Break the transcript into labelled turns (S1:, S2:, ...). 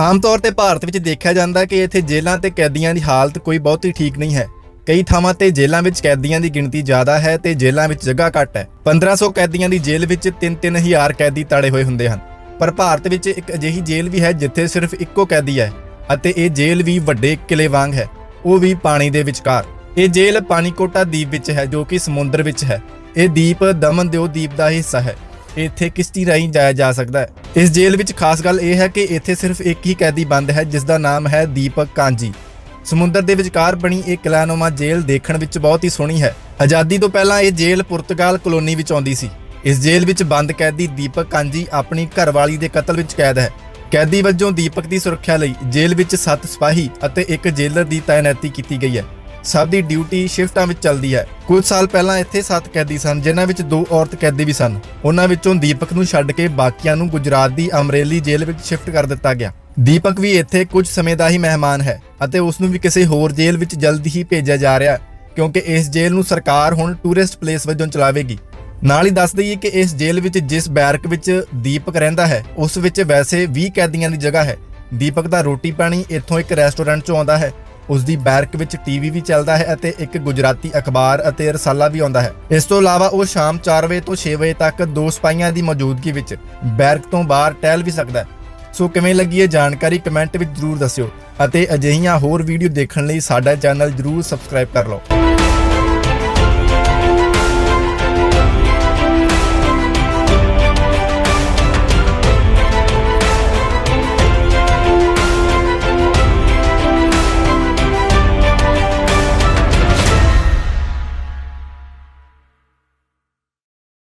S1: ਆਮ ਤੌਰ ਤੇ ਭਾਰਤ ਵਿੱਚ ਦੇਖਿਆ ਜਾਂਦਾ ਹੈ ਕਿ ਇੱਥੇ ਜੇਲ੍ਹਾਂ ਤੇ ਕੈਦੀਆਂ ਦੀ ਹਾਲਤ ਕੋਈ ਬਹੁਤੀ ਠੀਕ ਨਹੀਂ ਹੈ। ਕਈ ਥਾਵਾਂ ਤੇ ਜੇਲ੍ਹਾਂ ਵਿੱਚ ਕੈਦੀਆਂ ਦੀ ਗਿਣਤੀ ਜ਼ਿਆਦਾ ਹੈ ਤੇ ਜੇਲ੍ਹਾਂ ਵਿੱਚ ਜਗ੍ਹਾ ਘੱਟ ਹੈ। 1500 ਕੈਦੀਆਂ ਦੀ ਜੇਲ੍ਹ ਵਿੱਚ 3-3000 ਕੈਦੀ ਤੜੇ ਹੋਏ ਹੁੰਦੇ ਹਨ। ਪਰ ਭਾਰਤ ਵਿੱਚ ਇੱਕ ਅਜਿਹੀ ਜੇਲ੍ਹ ਵੀ ਹੈ ਜਿੱਥੇ ਸਿਰਫ ਇੱਕੋ ਕੈਦੀ ਹੈ ਅਤੇ ਇਹ ਜੇਲ੍ਹ ਵੀ ਵੱਡੇ ਕਿਲੇ ਵਾਂਗ ਹੈ। ਉਹ ਵੀ ਪਾਣੀ ਦੇ ਵਿਚਕਾਰ। ਇਹ ਜੇਲ੍ਹ ਪਾਣੀਕੋਟਾ ਦੀਪ ਵਿੱਚ ਹੈ ਜੋ ਕਿ ਸਮੁੰਦਰ ਵਿੱਚ ਹੈ। ਇਹ ਦੀਪ ਦਮਨ ਦਿਓ ਦੀਪ ਦਾ ਹਿੱਸਾ ਹੈ। ਇੱਥੇ ਕਿਸ਼ਤੀ ਰਾਹੀਂ ਜਾਇਆ ਜਾ ਸਕਦਾ ਹੈ? ਇਸ ਜੇਲ੍ਹ ਵਿੱਚ ਖਾਸ ਗੱਲ ਇਹ ਹੈ ਕਿ ਇੱਥੇ ਸਿਰਫ ਇੱਕ ਹੀ ਕੈਦੀ ਬੰਦ ਹੈ ਜਿਸ ਦਾ ਨਾਮ ਹੈ ਦੀਪਕ ਕਾਂਜੀ। ਸਮੁੰਦਰ ਦੇ ਵਿਚਕਾਰ ਬਣੀ ਇਹ ਕਿਲਾਨੁਮਾ ਜੇਲ੍ਹ ਦੇਖਣ ਵਿੱਚ ਬਹੁਤ ਹੀ ਸੋਹਣੀ ਹੈ। ਆਜ਼ਾਦੀ ਤੋਂ ਪਹਿਲਾਂ ਇਹ ਜੇਲ੍ਹ ਪੁਰਤਗਾਲ ਕਲੋਨੀ ਵਿੱਚ ਆਉਂਦੀ ਸੀ। ਇਸ ਜੇਲ੍ਹ ਵਿੱਚ ਬੰਦ ਕੈਦੀ ਦੀਪਕ ਕਾਂਜੀ ਆਪਣੀ ਘਰਵਾਲੀ ਦੇ ਕਤਲ ਵਿੱਚ ਕੈਦ ਹੈ। ਕੈਦੀ ਵਜੋਂ ਦੀਪਕ ਦੀ ਸੁਰੱਖਿਆ ਲਈ ਜੇਲ੍ਹ ਵਿੱਚ 7 ਸਿਪਾਹੀ ਅਤੇ ਇੱਕ ਜੇਲਰ ਦੀ ਤਾਇਨਾਤੀ ਕੀਤੀ ਗਈ ਹੈ। ਸਭ ਦੀ ਡਿਊਟੀ ਸ਼ਿਫਟਾਂ ਵਿੱਚ ਚੱਲਦੀ ਹੈ। ਕੁਝ ਸਾਲ ਪਹਿਲਾਂ ਇੱਥੇ 7 ਕੈਦੀ ਸਨ, ਜਿਨ੍ਹਾਂ ਵਿੱਚ ਦੋ ਔਰਤ ਕੈਦੀ ਵੀ ਸਨ। ਉਹਨਾਂ ਵਿੱਚੋਂ ਦੀਪਕ ਨੂੰ ਛੱਡ ਕੇ ਬਾਕੀਆਂ ਨੂੰ ਗੁਜਰਾਤ ਦੀ ਅਮਰੇਲੀ ਜੇਲ੍ਹ ਵਿੱਚ ਸ਼ਿਫਟ ਕਰ ਦਿੱਤਾ ਗਿਆ। ਦੀਪਕ ਵੀ ਇੱਥੇ ਕੁਝ ਸਮੇਂ ਦਾ ਹੀ ਮਹਿਮਾਨ ਹੈ ਅਤੇ ਉਸ ਨੂੰ ਵੀ ਕਿਸੇ ਹੋਰ ਜੇਲ੍ਹ ਵਿੱਚ ਜਲਦ ਹੀ ਭੇਜਿਆ ਜਾ ਰਿਹਾ ਹੈ, ਕਿਉਂਕਿ ਇਸ ਜੇਲ੍ਹ ਨੂੰ ਸਰਕਾਰ ਹੁਣ ਟੂਰਿਸਟ ਪਲੇਸ ਵਜੋਂ ਚਲਾਵੇਗੀ। ਨਾਲ ਹੀ ਦੱਸ ਦਈਏ ਕਿ ਇਸ ਜੇਲ੍ਹ ਵਿੱਚ ਜਿਸ ਬੈਰਕ ਵਿੱਚ ਦੀਪਕ ਰਹਿੰਦਾ ਹੈ, ਉਸ ਵਿੱਚ ਵੈਸੇ 20 ਕੈਦੀਆਂ ਦੀ ਜਗ੍ਹਾ ਹੈ। ਦੀਪਕ ਦਾ ਰੋਟੀ ਪਾਣੀ ਇੱਥੋਂ ਇੱਕ ਰੈਸਟੋਰੈਂਟ 'ਚੋਂ ਆਉਂਦਾ ਹੈ ਉਸ ਦੀ ਬੈਰਕ ਵਿੱਚ ਟੀਵੀ ਵੀ ਚੱਲਦਾ ਹੈ ਅਤੇ ਇੱਕ ਗੁਜਰਾਤੀ ਅਖਬਾਰ ਅਤੇ ਰਸਾਲਾ ਵੀ ਆਉਂਦਾ ਹੈ। ਇਸ ਤੋਂ ਇਲਾਵਾ ਉਹ ਸ਼ਾਮ 4 ਵਜੇ ਤੋਂ 6 ਵਜੇ ਤੱਕ ਦੋ ਸਿਪਾਹੀਆਂ ਦੀ ਮੌਜੂਦਗੀ ਵਿੱਚ ਬੈਰਕ ਤੋਂ ਬਾਹਰ ਟਹਿਲ ਵੀ ਸਕਦਾ ਹੈ। ਸੋ ਕਿਵੇਂ ਲੱਗੀ ਇਹ ਜਾਣਕਾਰੀ ਕਮੈਂਟ ਵਿੱਚ ਜਰੂਰ ਦੱਸਿਓ ਅਤੇ ਅਜਿਹੀਆਂ ਹੋਰ ਵੀਡੀਓ ਦੇਖਣ ਲਈ ਸਾਡਾ ਚੈਨਲ ਜਰੂਰ ਸਬਸਕ੍ਰਾਈਬ ਕਰ ਲਓ।